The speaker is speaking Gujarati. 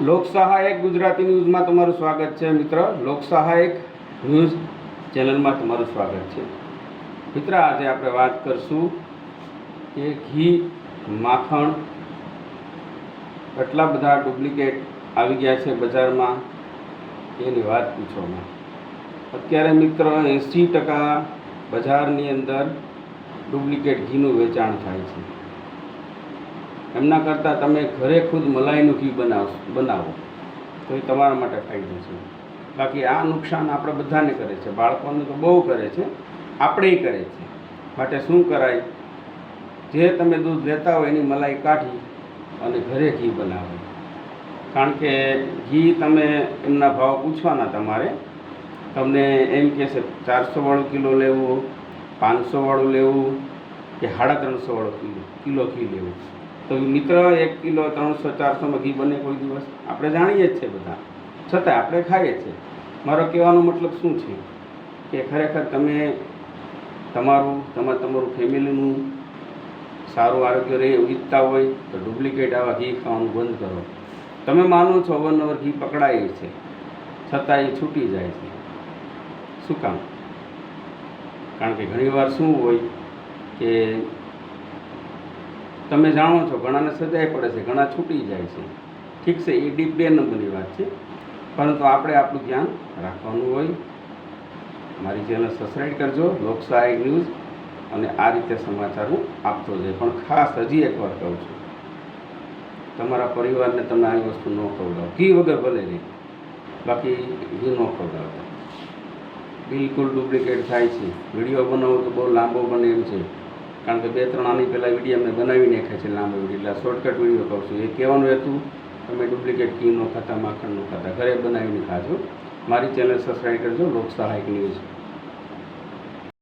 લોક સહાયક ગુજરાતી ન્યૂઝમાં તમારું સ્વાગત છે મિત્ર. લોક સહાયક ન્યૂઝ ચેનલમાં તમારું સ્વાગત છે. મિત્ર, આજે આપણે વાત કરશું કે ઘી, માખણ એટલા બધા ડુપ્લિકેટ આવી ગયા છે બજારમાં એની વાત પૂછવામાં. અત્યારે મિત્ર એંસી ટકા બજારની અંદર ડુપ્લિકેટ ઘીનું વેચાણ થાય છે. એમના કરતાં તમે ઘરે ખુદ મલાઈનું ઘી બનાવશો બનાવો, તો એ તમારા માટે ફાયદો છે. બાકી આ નુકસાન આપણે બધાને કરે છે. બાળકોને તો બહુ કરે છે. આપણેય કરે છે. માટે શું કરાય? જે તમે દૂધ લેતા હોય એની મલાઈ કાઢી અને ઘરે ઘી બનાવો. કારણ કે ઘી તમે એમના ભાવ પૂછવાના તમારે. તમને એમ કહેશે ચારસો વાળું કિલો લેવું, પાંચસો વાળું લેવું કે સાડા ત્રણસો વાળું કિલો કિલો ઘી લેવું. તો મિત્ર, એક કિલો ત્રણસો, ચારસોમાં ઘી બને કોઈ દિવસ? આપણે જાણીએ જ છે બધા. છતાં આપણે ખાઈએ છીએ. મારો કહેવાનો મતલબ શું છે? કે ખરેખર તમે તમારું તમારે તમારું ફેમિલીનું સારું આરોગ્ય રહે એવું ઈચ્છતા હોય, તો ડુપ્લિકેટ આવા ઘી ખાવાનું બંધ કરો. તમે માનો છો અવારનવાર ઘી પકડાય છે. છતાં એ છૂટી જાય છે. શું કામ? કારણ કે ઘણીવાર શું હોય કે તમે જાણો છો, ઘણાને સજાય પડે છે, ઘણા છૂટી જાય છે. ઠીક છે, એ ડીપ બે નંબરની વાત છે. પરંતુ આપણે આપણું ધ્યાન રાખવાનું હોય. મારી ચેનલ સબસ્ક્રાઈબ કરજો લોકસહાયક ન્યૂઝ, અને આ રીતે સમાચાર હું આપતો જાય પણ ખાસ હજી એકવાર કહું છું. તમારા પરિવારને તમે આવી વસ્તુ ન ખવડાવો. ઘી વગર ભલે નહીં. બાકી ઘી ન ખવડાવતા. બિલકુલ ડુપ્લિકેટ થાય છે. વીડિયો બનાવો તો બહુ લાંબો બને એમ છે. કારણ કે બે, ત્રણ આની પહેલાં વીડિયો મેં બનાવી નાખ્યા છે લાંબો વીડિયો એટલે શોર્ટકટ વીડિયો કહું છું. એ કહેવાનું હતું, તમે ડુપ્લિકેટ કીમનો ખાતા માખણનો ખાતા, ઘરે બનાવીને ખાજો. મારી ચેનલ સબસ્ક્રાઈબ કરજો લોક સહાયક ન્યૂઝ